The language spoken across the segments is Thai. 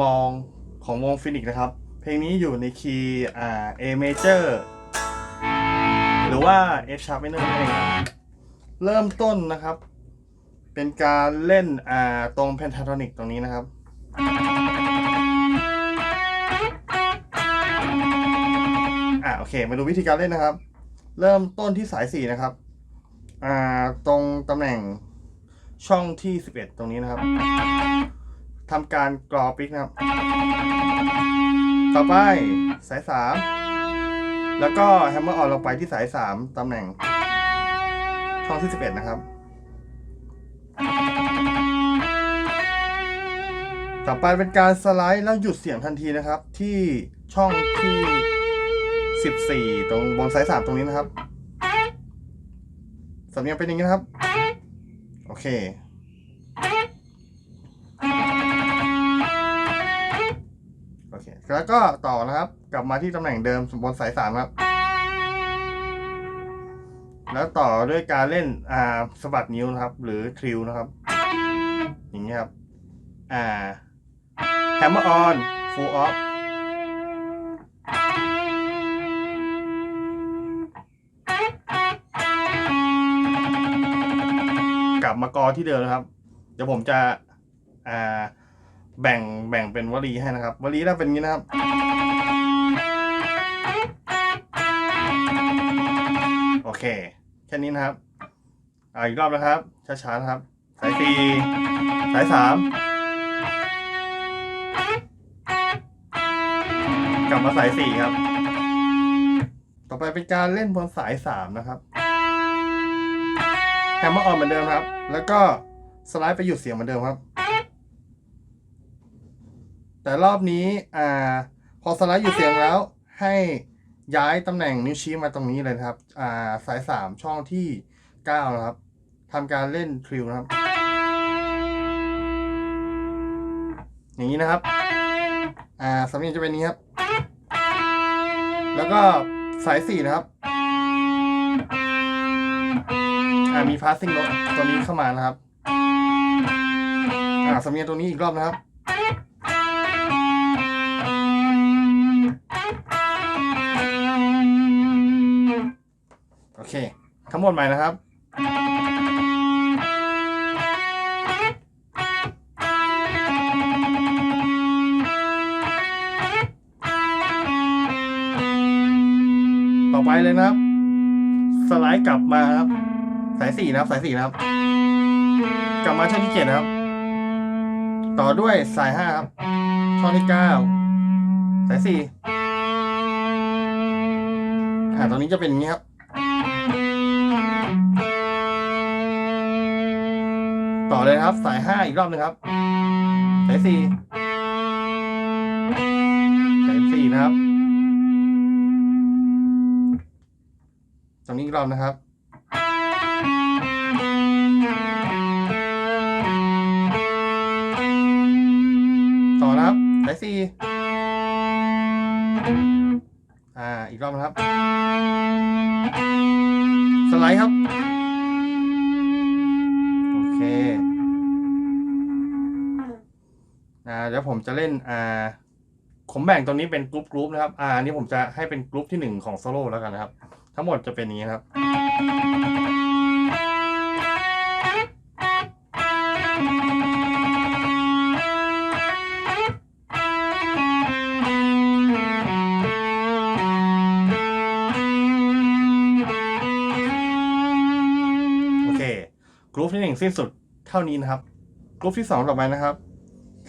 มองของวงฟินิกนะครับ เพลงนี้อยู่ในคีย์อ่า A major หรือว่า F sharp minor นั่นเองครับเริ่มต้นนะครับ เป็นการเล่นอ่าตรง pentatonic ตรงนี้นะครับอ่าโอเค มาดูวิธีการเล่นนะครับ เริ่มต้นที่สายสี่นะครับอ่าตรงตำแหน่งช่องที่ 11 ตรงนี้นะครับ ทำการกรอปิกนะครับ ต่อไปสาย 3 แล้วก็แฮมเมอร์ออนลงไปที่สาย 3ตำแหน่ง ช่องที่ 11 นะครับ ต่อไปเป็นการสไลด์แล้วหยุดเสียงทันทีนะครับ ที่ช่องที่ 14 ตรงบนสาย 3 ตรงนี้นะครับสำเนียงเป็นอย่างนี้นะครับ โอเค แล้วก็ต่อนะครับ กลับมาที่ตำแหน่งเดิมบนสายสามครับ แล้วต่อด้วยการเล่นอ่าสะบัดนิ้วนะครับ หรือทริลนะครับ อย่างนี้ยครับ อ่า hammer on full off กลับมากอที่เดิมนะครับ เดี๋ยวผมจะอ่า แบ่งแบ่งเป็นวลีให้นะครับ วลีแรกเป็นงนี้นะครับโอเคแค่นี้นะครับอ่าอีกรอบนะครับช้าๆนะครับ สายสี่สายสามกลับมาสายสี่ครับ ต่อไปเป็นการเล่นบนสายสามนะครับแฮมเมอร์ออนเหมือนเดิมครับ แล้วก็สไลด์ไปหยุดเสียงเหมือนเดิมครับ แต่รอบนี้อ่าพอสไลด์หยุดเสียงแล้วให้ย้ายตำแหน่งนิ้วชี้มาตรงนี้เลยนะครับอ่าสายสามช่องที่เก้านะครับทำการเล่นทริลนะครับ อย่างนี้นะครับอ่าสำเนียงจะเป็นนี้ครับ แล้วก็สายสี่นะครับอ่ามี passing note ตัวนี้เข้ามานะครับอ่าสำเนียงตัวนี้อีกรอบนะครับ เค ทั้งหมดใหม่นะครับ ต่อไปเลยนะครับ สไลด์กลับมาครับ สายสี่นะครับ สายสี่นะครับ กลับมาช่องที่เจ็ดนะครับ ต่อด้วยสายห้าครับ ช่องที่เก้าสายสี่อ่าตรงนี้จะเป็นอย่างนี้ครับ เลยครับ สายห้าอีกรอบหนึงครับ สายสี่สายสี่นะครับตรงนี้อีกรอบนะครับต่อนะครับสายสี่อ่าอีกรอบนะครับ สไลด์ครับ อ่าเดี๋ยวผมจะเล่นอ่าผมแบ่งตรงนี้เป็นกรุ๊ปกรุ๊ปนะครับอ่าอันนี้ผมจะให้เป็นกรุ๊ปที่หนึ่งของโซโล่แล้วกันนะครับ ทั้งหมดจะเป็นนี้ครับโอเคกรุ๊ปที่หนึ่งสิ้นสุดเท่านี้นะครับกรุ๊ปที่สองต่อไปนะครับ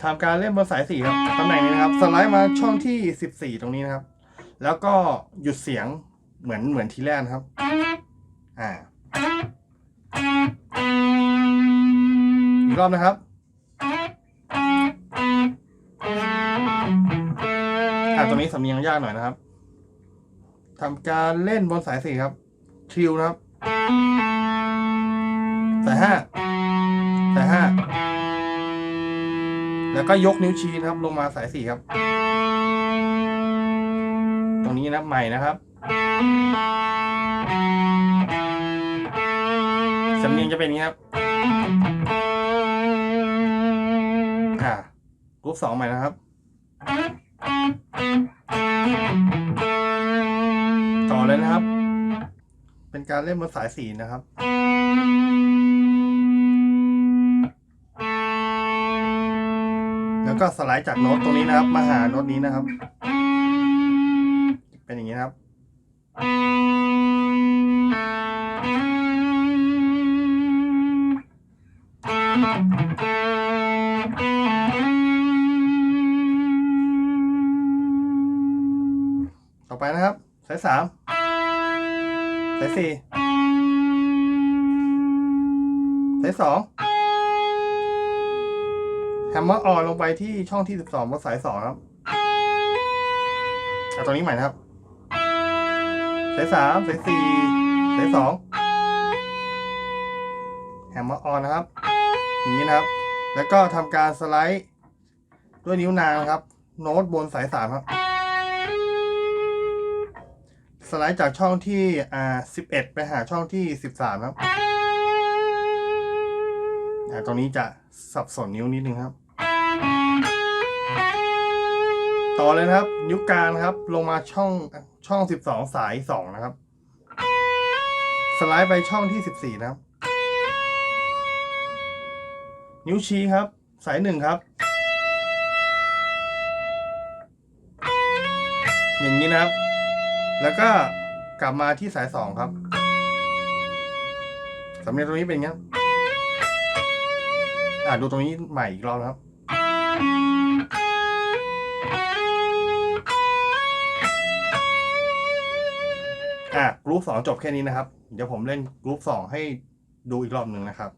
ทำการเล่นบนสายสี่ครับตำแหน่งนี้นะครับสไลด์มาช่องที่สิบสี่ตรงนี้นะครับ แล้วก็หยุดเสียงเหมือนเหมือนทีแรกนะครับ อ่าอีกรอบนะครับอ่าตรงนี้สำเนียงยากหน่อยนะครับทำการเล่นบนสายสี่ครับทริวนะครับสายห้า แล้วก็ยกนิ้วชี้นะครับ ลงมาสายสี่ครับ ตรงนี้นะใหม่นะครับสำเนียงจะเป็นอย่างนี้ครับอ่ากรุ๊ปสองใหม่นะครับ ต่อเลยนะครับ เป็นการเล่นบนสายสีนะครับ แล้วก็สไลด์จากโน้ตตรงนี้นะครับ มาหาโน้ตนี้นะครับ เป็นอย่างนี้นะครับ ต่อไปนะครับสายสามสายสี่สายสอง แฮมเมอร์ออนลงไปที่ช่องที่สิบสองบนสายสองครับเอาตรงนี้ใหม่นะครับสายสามสายสี่สายสองแฮมเมอร์ออนนะครับ อย่างนี้นะครับ แล้วก็ทำการสไลด์ด้วยนิ้วนางนะครับ โน้ตบนสายสามครับ สไลด์จากช่องที่อ่า11ไปหาช่องที่13ครับอ่าตรงนี้จะสับสนนิ้วนิดนึงครับ ต่อเลยนะครับ นิ้วกลางครับ ลงมาช่องช่อง12สาย2นะครับ สไลด์ไปช่องที่14นะครับ นิ้วชี้ครับ สาย1ครับ อย่างนี้นะครับ แล้วก็กลับมาที่สายสองครับสำเนียงตรงนี้เป็นย่างนี้ครับอ่าดูตรงนี้ใหม่อีกรอบนะครับ รุ๊ปสองจบแค่นี้นะครับ เดี๋ยวผมเล่นกรุ๊ปสองให้ดูอีกรอบหนึ่งนะครับ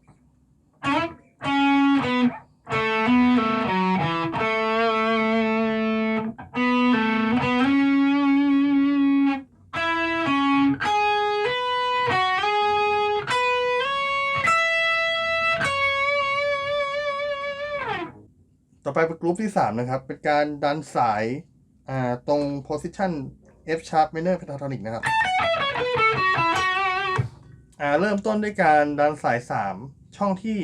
ต่อไปเป็นกรุ๊ปที่สามนะครับ เป็นการดันสาย อ่า ตรง position F sharp minor pentatonic นะครับ อ่าเริ่มต้นด้วยการดันสายสามช่องที่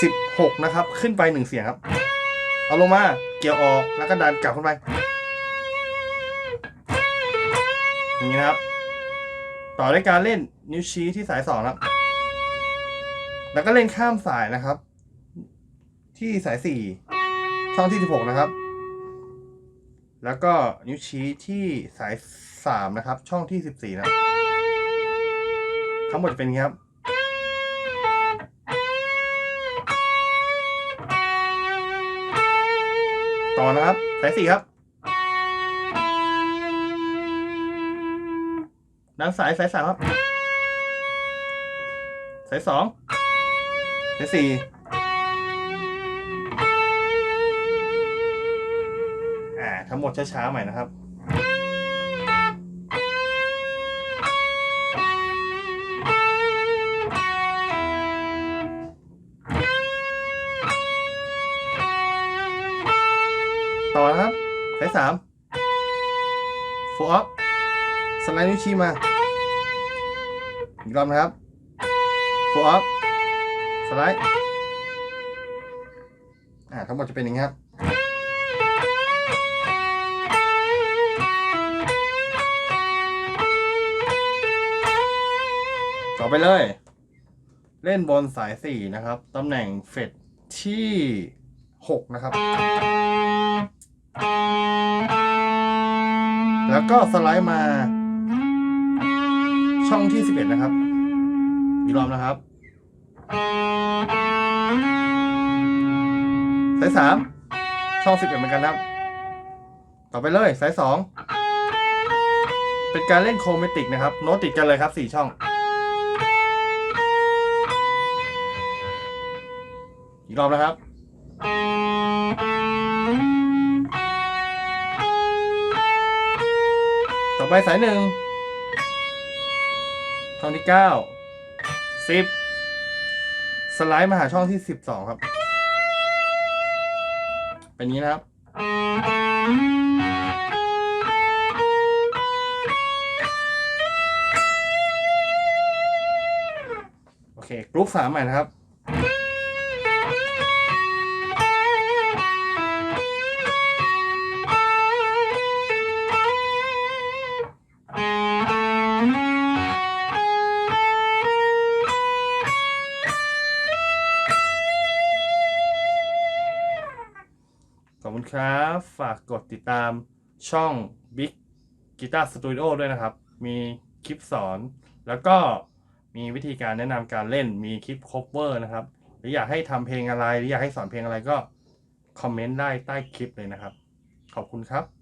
สิบหกนะครับ ขึ้นไปหนึ่งเสียงครับ เอาลงมาเกี่ยวออกแล้วก็ดันกลับขึ้นไปอย่างนี้นะครับ ต่อด้วยการเล่นนิ้วชี้ที่สายสองครับ แล้วก็เล่นข้ามสายนะครับ ที่สายสี่ช่องที่สิบหกนะครับ แล้วก็นิ้วชี้ที่สายสามนะครับ ช่องที่สิบสี่นะครับ ทั้งหมดจะเป็นอย่างนี้ครับ ต่อนะครับสายสี่ครับ ด้านสายสายสามครับ สายสองสายสี่อ่าทั้งหมดช้าๆใหม่นะครับ ต่อนะครับสายสามโฟอัพสไลด์นิ้วชี้มาอีกรอบนะครับโฟอัพสไลด์อ่าทั้งหมดจะเป็นอย่างนี้ครับต่อไปเลย เล่นบนสายสี่นะครับ ตำแหน่งเฟดที่หกนะครับ แล้วก็สไลด์มา ช่องที่สิบเอ็ดนะครับอีกรอบนะครับสายสามช่องสิบเอ็ดเหมือนกันครับ ต่อไปเลยสายสองเป็นการเล่นโครเมติกนะครับ โน้ตติดกันเลยครับสี่ช่อง อีกรอบนะครับ ไปสายหนึ่งช่องที่เก้าสิบสไลด์มาหาช่องที่สิบสองครับ เป็นอย่างนี้นะครับ โอเคกรุ๊ปสามใหม่นะครับ ขอบคุณครับ ฝากกดติดตามช่อง Big Guitar Studio ด้วยนะครับ มีคลิปสอน แล้วก็มีวิธีการแนะนำการเล่น มีคลิปคเวอร์นะครับ หรืออยากให้ทำเพลงอะไร หรืออยากให้สอนเพลงอะไรก็คอมเมนต์ได้ใต้คลิปเลยนะครับ ขอบคุณครับ